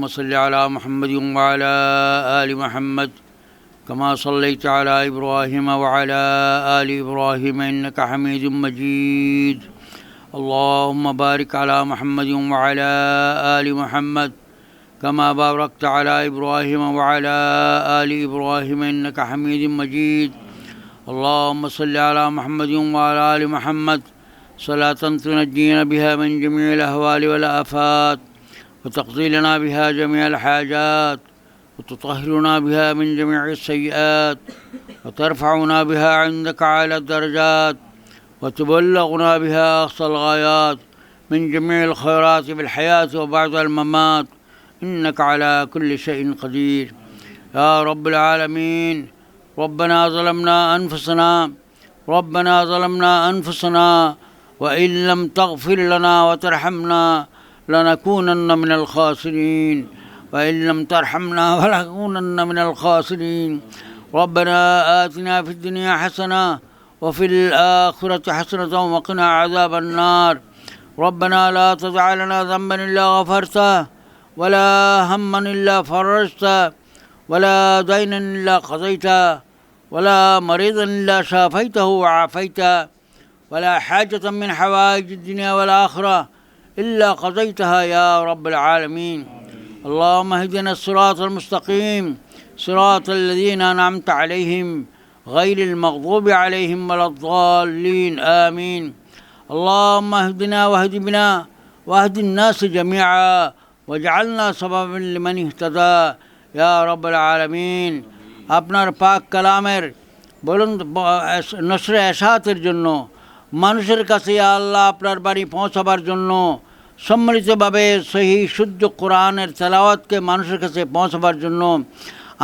اللهم صل على محمد وعلى آل محمد كما صليت على إبراهيم وعلى آل إبراهيم إنك حميد مجيد. اللهم بارك على محمد وعلى آل محمد كما باركت على إبراهيم وعلى آل إبراهيم إنك حميد مجيد. اللهم صل على محمد وعلى آل محمد. صلاة تنجينا بها من جميع الأهوال والآفات. وتقضي لنا بها جميع الحاجات وتطهرنا بها من جميع السيئات وترفعنا بها عندك على الدرجات وتبلغنا بها أقصى الغايات من جميع الخيرات في الحياة وبعد الممات. إنك على كل شيء قدير. يا رب العالمين ربنا ظلمنا أنفسنا ربنا ظلمنا أنفسنا وإن لم تغفر لنا وترحمنا لنكونن من الخاسرين وإن لم ترحمنا ولنكونن من الخاسرين. ربنا آتنا في الدنيا حسنة وفي الآخرة حسنة وقنا عذاب النار. ربنا لا تدع لنا ذنبا إلا غفرته ولا هما إلا فرجته ولا دينا إلا قضيته ولا مريضا إلا شافيته وعافيته ولا حاجة من حوائج الدنيا والآخرة. إلا قضيتها يا رب العالمين اللهم اهدنا الصراط المستقيم صراط الذين أنعمت عليهم غير المغضوب عليهم ولا الضالين آمين اللهم اهدنا واهد بنا واهد الناس جميعا واجعلنا سببا لمن اهتدى يا رب العالمين আপনার পাক কালামের বলুন নসরে এসাতের জন্য মানুষের কাছে আল্লাহ আপনার বাড়ি পৌঁছাবার জন্য সম্মিলিতভাবে সেই শুদ্ধ কোরআনের তেলাওয়াতকে মানুষের কাছে পৌঁছাবার জন্য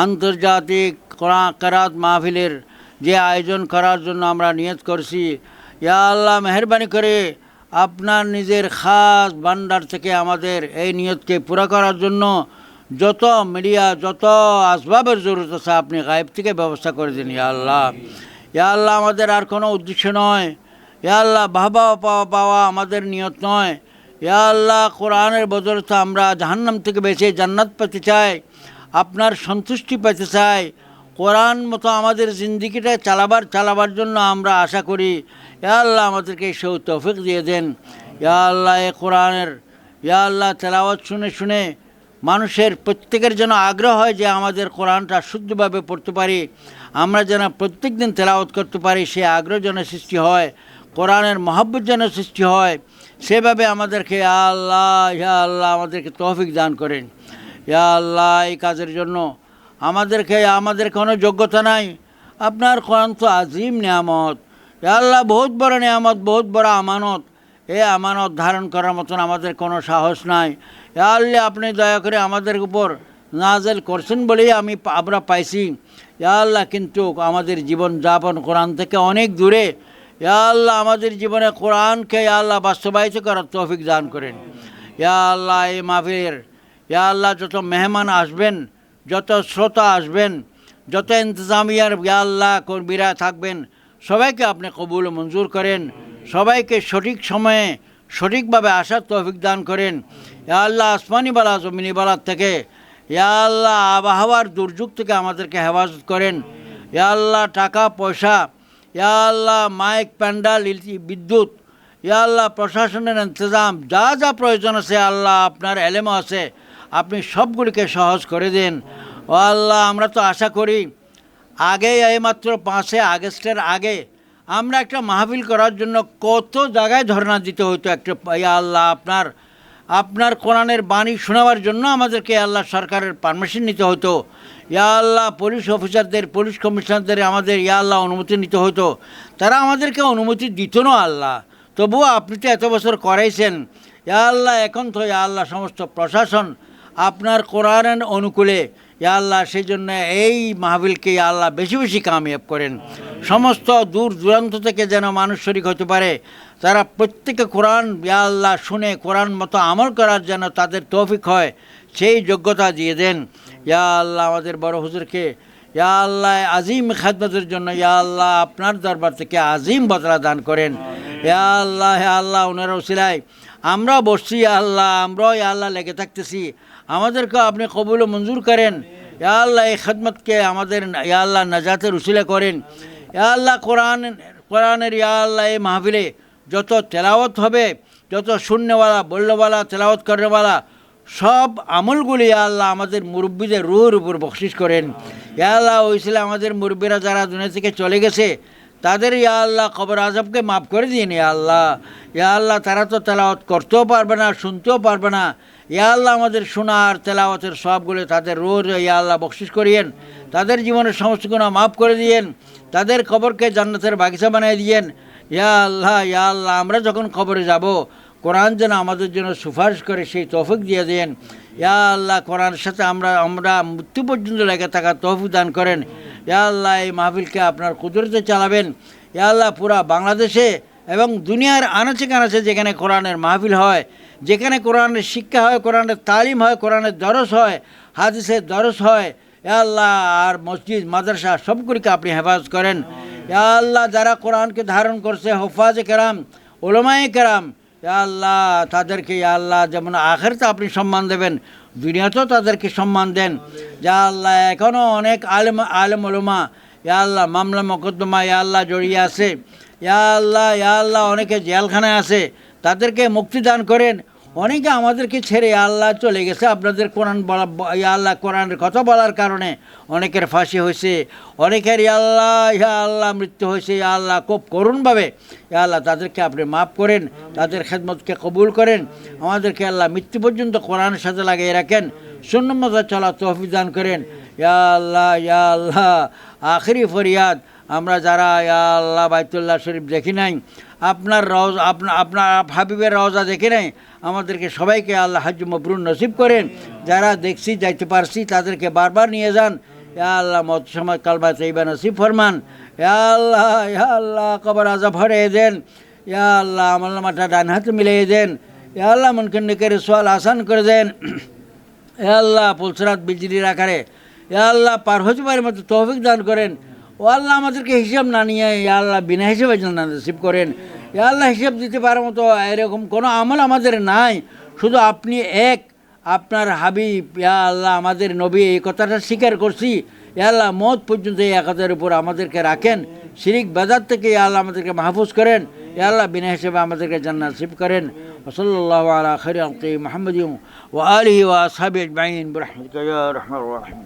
আন্তর্জাতিক কারাত মাহফিলের যে আয়োজন করার জন্য আমরা নিয়ত করছি। ইয়া আল্লাহ মেহরবানি করে আপনার নিজের খাস ভান্ডার থেকে আমাদের এই নিয়তকে পুরা করার জন্য যত মিডিয়া, যত আসবাবের জরুরত আছে, আপনি গায়েব থেকে ব্যবস্থা করে দিন ইয়া আল্লাহ। ইয়া আল্লাহ আমাদের আর কোনো উদ্দেশ্য নয়। ইয়া আল্লাহ, বাহবা পাওয়া পাওয়া আমাদের নিয়ত নয়। ইয়া আল্লাহ, কোরআনের বদলতে আমরা জাহান্নাম থেকে বেঁচে জান্নাত পেতে চাই, আপনার সন্তুষ্টি পেতে চাই। কোরআন মতো আমাদের জিন্দিগিটা চালাবার চালাবার জন্য আমরা আশা করি। ইয়া আল্লাহ, আমাদেরকে সেই তৌফিক দিয়ে দেন। ইয়া আল্লাহ এ কোরআনের, ইয়া আল্লাহ, তেলাওয়াত শুনে শুনে মানুষের প্রত্যেকের যেন আগ্রহ হয় যে আমাদের কোরআনটা শুদ্ধভাবে পড়তে পারি। আমরা যেন প্রত্যেক দিন তেলাওয়াত করতে পারি, সে আগ্রহ যেন সৃষ্টি হয়। কোরআনের মহাব্বত যেন সৃষ্টি হয়, সেভাবে আমাদেরকে আল্লাহ, ইয়া আল্লাহ আমাদেরকে তৌফিক দান করেন। ইয়া আল্লাহ, এই কাজের জন্য আমাদেরকে, আমাদের কোনো যোগ্যতা নাই। আপনার কোরআন তো আজিম নিয়ামত। ইয়া আল্লাহ, বহুত বড় নিয়ামত, বহুত বড় আমানত। এ আমানত ধারণ করার মতন আমাদের কোনো সাহস নাই। ইয়া আল্লাহ, আপনি দয়া করে আমাদের উপর নাজেল করছেন বলেই আমি আমরা পাইছি। ইয়া আল্লাহ, কিন্তু আমাদের জীবন যাপন কোরআন থেকে অনেক দূরে। ইয়া আল্লাহ, আমাদের জীবনে কোরআনকে ইয়া আল্লাহ বাস্তবায়িত করার তৌফিক দান করেন। ইয়া আল্লাহ, এই মাহফিলের, ইয়া আল্লাহ, যত মেহমান আসবেন, যত শ্রোতা আসবেন, যত ইন্তজামিয়ার ইয়া আল্লাহ কর্মীরা থাকবেন, সবাইকে আপনি কবুল মঞ্জুর করেন। সবাইকে সঠিক সময়ে সঠিকভাবে আসার তৌফিক দান করেন। ইয়া আল্লাহ, আসমানি বালা জমিনি বালার থেকে, ইয়া আল্লাহ, আবহাওয়ার দুর্যোগ থেকে আমাদেরকে হেফাজত করেন। ইয়া আল্লাহ, টাকা, পয়সা আল্লাহ, মাইক, প্যান্ডাল বিদ্যুৎ আল্লাহ, প্রশাসনের ইন্তজাম, যা যা প্রয়োজন আছে আল্লাহ, আপনার এলেমও আছে, আপনি সবগুলিকে সহজ করে দিন। ও আল্লাহ, আমরা তো আশা করি আগে এইমাত্র পাঁচে আগস্টের আগে, আমরা একটা মাহফিল করার জন্য কত জায়গায় ধর্ণা দিতে হতো একটা, ইয়া আল্লাহ, আপনার আপনার কোরআনের বাণী শোনাবার জন্য আমাদেরকে আল্লাহ, সরকারের পারমিশন নিতে হতো ইয়া আল্লাহ পুলিশ অফিসারদের পুলিশ কমিশনারদের আমাদের ইয়া আল্লাহ অনুমতি নিতে হতো তারা আমাদেরকে অনুমতি দিত না আল্লাহ। তবুও আপনি তো এত বছর করাইছেন। ইয়া আল্লাহ, এখন তো ইয়া আল্লাহ সমস্ত প্রশাসন আপনার কোরআনের অনুকূলে ইয়া আল্লাহ সেই জন্য এই মাহবিলকে ইয়া আল্লাহ বেশি বেশি কামিয়াব করেন। সমস্ত দূর দূরান্ত থেকে যেন মানুষ শরিক হতে পারে, তারা প্রত্যেকে কোরআন ইয়া আল্লাহ শুনে, কোরআন মতো আমল করার যেন তাদের তৌফিক হয়, সেই যোগ্যতা দিয়ে দেন। ইয়া আল্লাহ আমাদের বড় হুজুরকে ইয়া আল্লাহ আজিম খাদমতের জন্য ইয়া আল্লাহ আপনার দরবার থেকে আজিম বদলা দান করেন। ইয়া আল্লাহ ইয়া আল্লাহ ওনার ওসিলায় আমরা বসছি ইয়া আল্লাহ আমরাও ইয়া আল্লাহ লেগে থাকতেছি। আমাদেরকে আপনি কবুল ও মঞ্জুর করেন। ইয়া আল্লাহ এই খেদমতকে আমাদের ইয়া আল্লাহ নাজাতের উসিলা করেন। ইয়া আল্লাহ কোরআন কোরআনের ইয়া আল্লাহ এই মাহফিলে যত তেলাওয়াত হবে যত শূন্যওয়ালা বল্লওয়ালা তেলাওয়াত করেওয়ালা সব আমলগুলি আল্লাহ আমাদের মুরব্বীদের রুহের উপর বকশিস করেন। ইয়া আল্লাহ ওইসলে আমাদের মুরব্বীরা যারা দুনিয়া থেকে চলে গেছে, তাদের ইয়া আল্লাহ খবর আজবকে মাফ করে দিন ইয়া আল্লাহ। ইয়া আল্লাহ, তারা তো তেলাওয়াত করতেও পারবে না, শুনতেও পারবে না। ইয়া আল্লাহ, আমাদের শোনার তেলাওয়াতের সবগুলো তাদের রোজ ইয়া আল্লাহ বকশিস করিয়েন। তাদের জীবনের সমস্ত গুণা মাফ করে দিয়েন। তাদের খবরকে জান্নাতের বাগিচা বানিয়ে দিয়েন। ইয়া আল্লাহ ইয়া আল্লাহ, আমরা যখন খবরে যাব কোরআন যেন আমাদের জন্য সুপারিশ করে, সেই তৌফিক দিয়ে দেন। ইয়া আল্লাহ, কোরআনের সাথে আমরা আমরা মৃত্যু পর্যন্ত লেগে থাকা তৌফিক দান করেন। ইয়া আল্লাহ, এই মাহফিলকে আপনার কুদরতে চালাবেন। ইয়া আল্লাহ, পুরা বাংলাদেশে এবং দুনিয়ার আনাচে কানাচে যেখানে কোরআনের মাহফিল হয়, যেখানে কোরআনের শিক্ষা হয়, কোরআনের তালিম হয়, কোরআনের দরস হয়, হাদিসের দরস হয় আল্লাহ, আর মসজিদ, মাদ্রাসা সবগুলিকে আপনি হেফাজত করেন। আল্লাহ, যারা কোরআনকে ধারণ করছে, হফাজে কেরাম ওলমায়ে কেরাম আল্লাহ, তাদেরকে আল্লাহ, যেমন আখেরতে আপনি সম্মান দেবেন, দুনিয়াতেও তাদেরকে সম্মান দেন। যা আল্লাহ এখনও অনেক আলেম আলেম ওলমা ইয়া আল্লাহ, মামলা মকদ্দমা ইয়া আল্লাহ জড়িয়ে আছে। ইয়া আল্লাহ ইয়া আল্লাহ, অনেকে জেলখানায় আছে, তাদেরকে মুক্তি দান করেন। অনেকে আমাদেরকে ছেড়ে আল্লাহ চলে গেছে। আপনাদের কোরআন বলা আল্লাহ কোরআনের কথা বলার কারণে অনেকের ফাঁসি হয়েছে। অনেকের আল্লাহ ইয়া আল্লাহ মৃত্যু হয়েছে ইয়া আল্লাহ খুব করুণভাবে। ইয়া আল্লাহ তাদেরকে আপনি মাফ করেন, তাদের খেদমতকে কবুল করেন। আমাদেরকে আল্লাহ মৃত্যু পর্যন্ত কোরআনের সাথে লাগিয়ে রাখেন। শূন্যমত চলা তহফিক দান করেন। ইয়া আল্লাহ ইয়া আল্লাহ, আখরি ফরিয়াদ। আমরা যারা, ইয়া আল্লাহ বাইতুল্লাহ শরীফ দেখি নাই আপনার রওজ আপনার আপনার হাবিবের রওজা দেখি নাই। আমাদেরকে সবাইকে আল্লাহ হাজ মবরুন নসিব করেন। যারা দেখছি, যাইতে পারছি, তাদেরকে বারবার নিয়ে যান। আল্লাহ, মত সময় কালবা চাইবা নসিব ফরমান। আল্লাহ আল্লাহ, কবর আজা ভরে দেন। ইয়া আল্লাহ আমল মাঠা ডান হাতে মিলিয়ে দেন। ইয়া আল্লাহ মনকে নিকের সোয়াল আসান করে দেন। এ আল্লাহ পুলসরাত বিজলির আকারে। এ আল্লাহ, পার পারে মতো তৌফিক দান করেন। ও আল্লাহ আমাদেরকে হিসাব না নিয়ে আল্লাহ বিনা হিসেবে যেন রিসিভ করেন। আল্লাহ হিসাব দিতে পারার মতো এরকম কোনো আমল আমাদের নাই। শুধু আপনি এক, আপনার হাবিব ইয়া আল্লাহ আমাদের নবী, এই কথাটা স্বীকার করছি। আল্লাহ মত পর্যন্ত এই একতার উপর আমাদেরকে রাখেন। শিরিক বাজার থেকে ইয়া আল্লাহ আমাদেরকে মাহফুজ করেন। আল্লাহ বিনা হিসেবে আমাদেরকে জান্নাত সিপ করেন। ওসল্লাহ আলা খরি মোহাম্মদ ও ওয়া সাহাবি আজমাইন। বরহমতুল্লাহ রহমান। রহিম